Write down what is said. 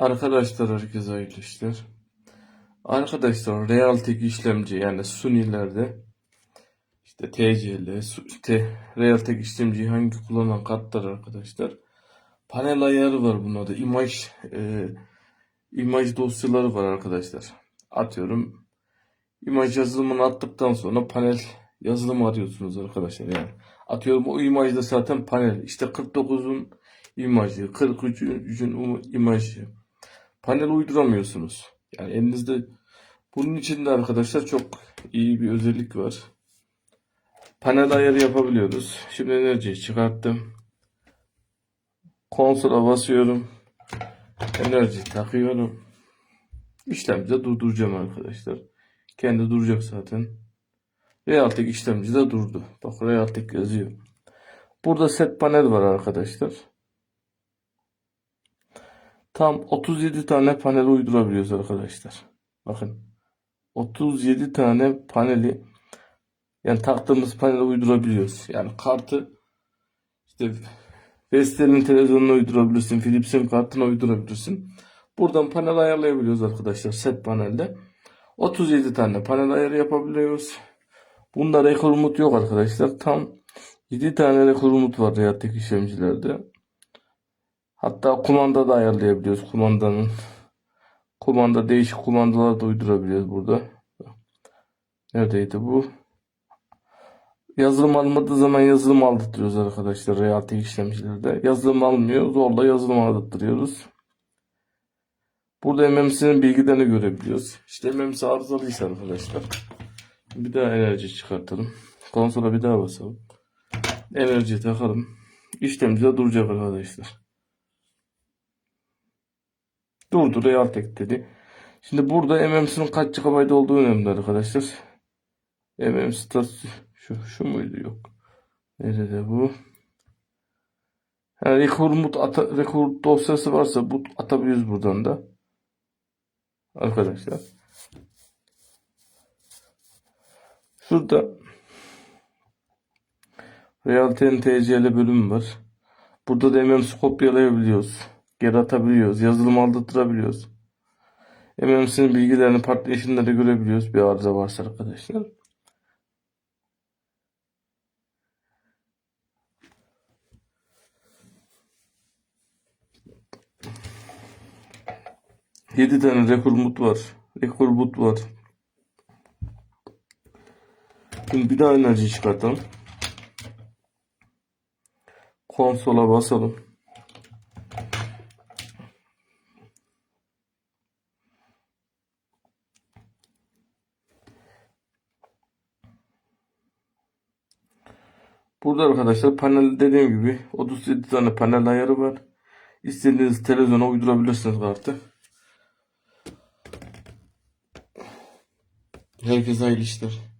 Arkadaşlar herkese hayırlı işler. Arkadaşlar Realtek işlemci yani Suni'lerde işte TCL, Su- te, Realtek işlemciyi hangi kullanan kartlar arkadaşlar. Panel ayarı var bunlarda. İmaj e, imaj dosyaları var arkadaşlar. Atıyorum imaj yazılımını attıktan sonra panel yazılımı arıyorsunuz arkadaşlar yani. Atıyorum o imajda zaten panel işte 49'un imajı, 43'ün imajı. Panel uyduramıyorsunuz. Yani elinizde bunun içinde arkadaşlar çok iyi bir özellik var. Panel ayarı yapabiliyoruz. Şimdi enerjiyi çıkarttım. Konsola basıyorum. Enerji takıyorum. İşlemci de durduracağım arkadaşlar. Kendi duracak zaten. Realtek işlemci de durdu. Bak Realtek yazıyor. Burada set panel var arkadaşlar. Tam 37 tane panel uydurabiliyoruz arkadaşlar. Bakın. 37 tane paneli yani taktığımız panele uydurabiliyoruz. Yani kartı işte Vestel'in televizyonuna uydurabilirsin. Philips'in kartına uydurabilirsin. Buradan panel ayarlayabiliyoruz arkadaşlar set panelde. 37 tane panel ayarı yapabiliyoruz. Bunda rekor umut yok arkadaşlar. Tam 7 tane rekor umut var Realtek işlemcilerde. Hatta kumanda da ayarlayabiliyoruz kumandanın. Kumanda değişik kumandalar da uydurabiliyoruz burada. Neredeydi bu? Yazılım almadığı zaman yazılım aldırtıyoruz arkadaşlar Realtek işlemcilerde. Yazılım almıyor. Zorla yazılım aldırtıyoruz. Burada MMC'nin bilgilerini görebiliyoruz. İşte MMC arızalıysa arkadaşlar. Bir daha enerji çıkartalım. Konsola bir daha basalım. Enerji takalım. İşlemci de duracak arkadaşlar. Durdu Realtek dedi. Şimdi burada MMC'nin kaç GB olduğu önemli arkadaşlar. MM stat şu, şu muydu yok. Nerede bu? Yani record mut ata, record dosyası varsa bu atabiliriz buradan da. Arkadaşlar. Şurada Realte'nin TCL bölümü var. Burada da MMC kopyalayabiliyoruz. Geri atabiliyoruz. Yazılım aldırtabiliyoruz. MMC'nin bilgilerini partlayışında da görebiliyoruz. Bir arıza varsa arkadaşlar. Yedi tane rekor boot var. Rekor boot var. Şimdi bir daha enerji çıkartalım. Konsola basalım. Burada arkadaşlar panel dediğim gibi 37 tane panel ayarı var. İstediğiniz televizyona uydurabilirsiniz kartı. Herkese hayırlı işler.